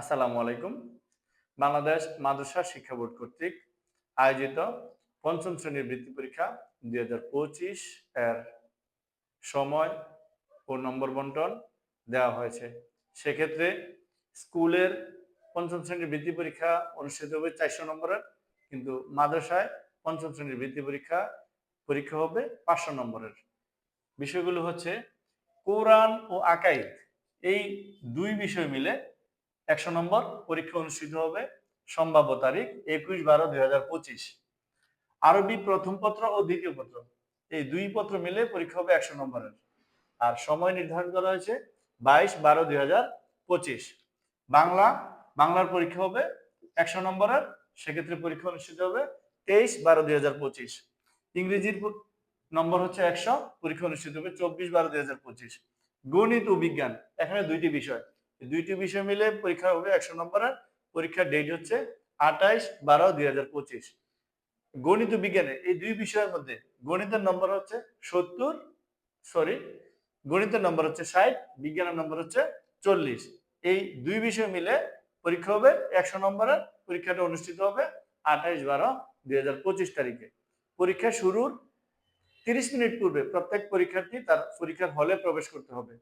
আসসালামু আলাইকুম। বাংলাদেশ মাদ্রাসা শিক্ষা বোর্ড কর্তৃক আয়োজিত পঞ্চম শ্রেণির বৃত্তি পরীক্ষা দুই হাজার পঁচিশ এর সময় ও নম্বর বন্টন দেওয়া হয়েছে। সেক্ষেত্রে স্কুলের পঞ্চম শ্রেণির বৃত্তি পরীক্ষা অনুষ্ঠিত হবে চারশো নম্বরের, কিন্তু মাদ্রাসায় পঞ্চম শ্রেণির বৃত্তি পরীক্ষা পরীক্ষা হবে পাঁচশো নম্বরের। বিষয়গুলো হচ্ছে কোরআন ও আকাইদ, এই দুই বিষয় মিলে একশো নম্বর, পরীক্ষা অনুষ্ঠিত হবে সম্ভাব্য তারিখ একুশ বারো দুই হাজার পঁচিশ। আরবি প্রথম পত্র ও দ্বিতীয় পত্র। এই দুই পত্র মিলে পরীক্ষা হবে একশো নম্বরের। আর সময় নির্ধারণ করা হয়েছে বাইশ বারো দুই হাজার পঁচিশ। বাংলা, বাংলার পরীক্ষা হবে একশো নম্বরের, সেক্ষেত্রে পরীক্ষা অনুষ্ঠিত হবে তেইশ বারো দুই হাজার পঁচিশ। ইংরেজির নম্বর হচ্ছে একশো, পরীক্ষা অনুষ্ঠিত হবে চব্বিশ বারো দুই হাজার পঁচিশ। গণিত ও বিজ্ঞান, এখানে দুইটি বিষয়। দুইটি বিষয় মিলে পরীক্ষা হবে একশো নম্বরের। পরীক্ষার ডেট হচ্ছে আঠাইশ বারো দুই হাজার পঁচিশ। গণিত বিজ্ঞানে এই দুই বিষয়ের মধ্যে গণিতের নম্বর হচ্ছে সত্তর সরি গণিতের নম্বর হচ্ছে ষাট, বিজ্ঞানের নম্বর হচ্ছে চল্লিশ। এই দুই বিষয় মিলে পরীক্ষা হবে একশো নম্বরের। পরীক্ষাটা অনুষ্ঠিত হবে আঠাইশ বারো দুই তারিখে। পরীক্ষা শুরুর তিরিশ মিনিট পূর্বে প্রত্যেক পরীক্ষার্থী তার পরীক্ষার হলে প্রবেশ করতে হবে।